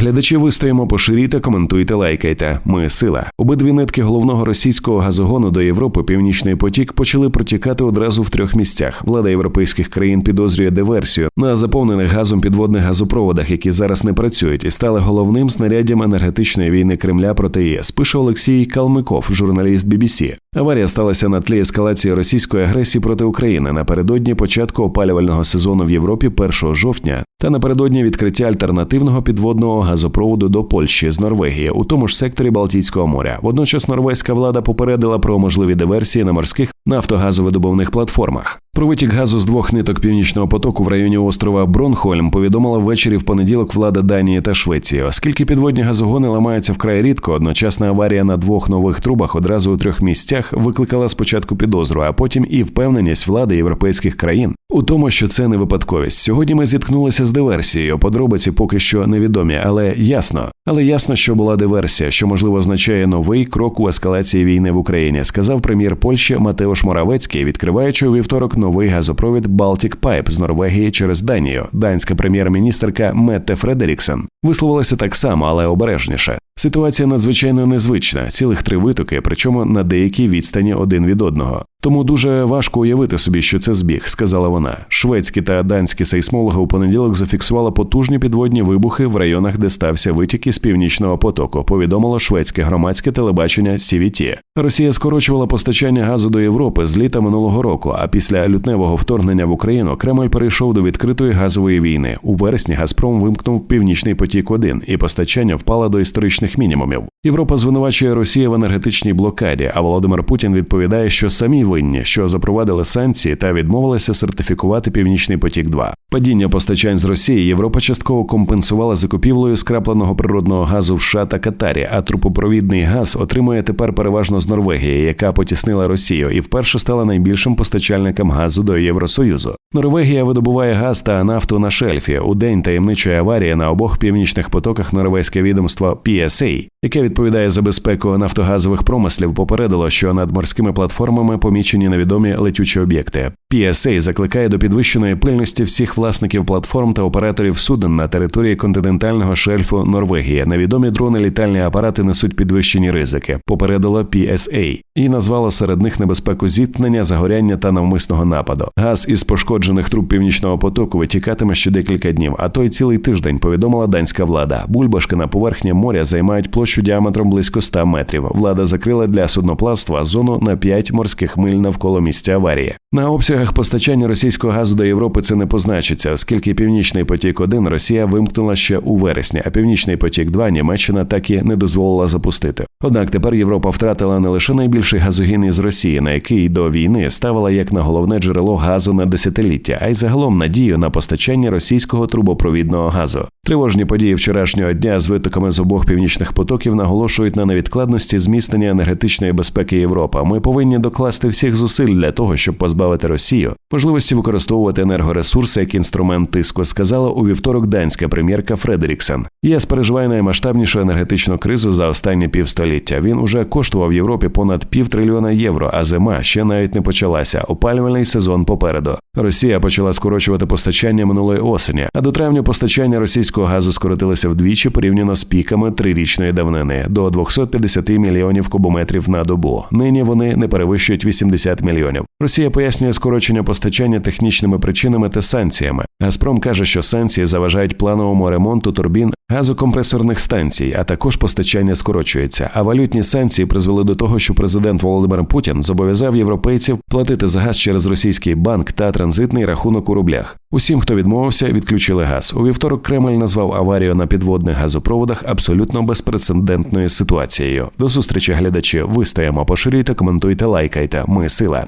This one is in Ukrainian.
Глядачі вистоїмо, поширюйте, коментуйте, лайкайте. Ми сила. Обидві нитки головного російського газогону до Європи, Північний потік, почали протікати одразу в трьох місцях. Влада європейських країн підозрює диверсію на заповнених газом підводних газопроводах, які зараз не працюють, і стали головним знаряддям енергетичної війни Кремля проти ЄС. Пише Олексій Калмиков, журналіст BBC. Аварія сталася на тлі ескалації російської агресії проти України напередодні початку опалювального сезону в Європі 1 жовтня та напередодні відкриття альтернативного підводного газопроводу до Польщі з Норвегії у тому ж секторі Балтійського моря. Водночас норвезька влада попередила про можливі диверсії на морських нафтогазовидобувних платформах. Про витік газу з двох ниток північного потоку в районі острова Бронхольм повідомила ввечері в понеділок влада Данії та Швеції. Оскільки підводні газогони ламаються вкрай рідко, одночасна аварія на двох нових трубах одразу у трьох місцях викликала спочатку підозру, а потім і впевненість влади європейських країн у тому, що це не випадковість. Сьогодні ми зіткнулися з диверсією. Подробиці поки що невідомі, але ясно. Але ясно, що була диверсія, що можливо означає новий крок у ескалації війни в Україні, сказав прем'єр Польщі Матеош Моравецький, відкриваючи у вівторок новий газопровід Baltic Pipe з Норвегії через Данію. Данська прем'єр-міністерка Метте Фредеріксен висловилася так само, але обережніше. Ситуація надзвичайно незвична, цілих три витоки, причому на деякій відстані один від одного. Тому дуже важко уявити собі, що це збіг, сказала вона. Шведські та данські сейсмологи у понеділок зафіксували потужні підводні вибухи в районах, де стався витік із північного потоку. Повідомило шведське громадське телебачення CVT. Росія скорочувала постачання газу до Європи з літа минулого року. А після лютневого вторгнення в Україну Кремль перейшов до відкритої газової війни. У вересні Газпром вимкнув північний потік 1 і постачання впало до історичних мінімумів. Європа звинувачує Росію в енергетичній блокаді. А Володимир Путін відповідає, що самі винні, що запровадили санкції та відмовилися сертифікувати Північний потік. 2 падіння постачань з Росії Європа частково компенсувала закупівлею скрапленого природного газу в США та Катарі. А трупопровідний газ отримує тепер переважно з Норвегії, яка потіснила Росію, і вперше стала найбільшим постачальником газу до Євросоюзу. Норвегія видобуває газ та нафту на шельфі. У день таємничої аварії на обох північних потоках норвезьке відомство PSA, яке відповідає за безпеку нафтогазових промислів, попередило, що над морськими платформами помічені невідомі летючі об'єкти. PSA закликає до підвищеної пильності всіх власників платформ та операторів суден на території континентального шельфу Норвегії. Невідомі дрони літальні апарати несуть підвищені ризики. Попередило PSA. і назвало серед них небезпеку зіткнення, загоряння та навмисного нападу. Газ із пошкоджених труб північного потоку витікатиме ще декілька днів, а то й цілий тиждень. Повідомила данська влада. Бульбашки на поверхні моря займають площу діаметром близько 100 метрів. Влада закрила для судноплавства зону на 5 морських миль навколо місця аварії. На обсягах постачання російського газу до Європи це не позначиться, оскільки північний потік 1 Росія вимкнула ще у вересні, а північний потік 2 Німеччина так і не дозволила запустити. Однак тепер Європа втратила не лише найбільший газогін із Росії, на який до війни ставила як на головне джерело газу на десятиліття, а й загалом надію на постачання російського трубопровідного газу. Тривожні події вчорашнього дня з витоками з обох північних потоків наголошують на невідкладності зміцнення енергетичної безпеки Європи. Ми повинні докласти всіх зусиль для того, щоб позбавити Росію можливості використовувати енергоресурси як інструмент тиску, сказала у вівторок данська прем'єрка Фредеріксен. ЄС переживає наймасштабнішу енергетичну кризу за останні півстоліття. Він уже коштував Європі понад пів трильйона євро, а зима ще навіть не почалася. Опалювальний сезон попереду. Росія почала скорочувати постачання минулої осені, а до травня постачання російського газу скоротилося вдвічі порівняно з піками трирічної давнини до 250 мільйонів кубометрів на добу. Нині вони не перевищують 80 мільйонів. Росія пояснює скорочення постачання технічними причинами та санкціями. Газпром каже, що санкції заважають плановому ремонту турбін газокомпресорних станцій, а також постачання скорочується. А валютні санкції призвели до того, що президент Володимир Путін зобов'язав європейців платити за газ через російський банк та транзитний рахунок у рублях. Усім, хто відмовився, відключили газ. У вівторок Кремль назвав аварію на підводних газопроводах абсолютно безпрецедентною ситуацією. До зустрічі глядачі. Вистаємо, поширюйте, коментуйте, лайкайте. Ми сила.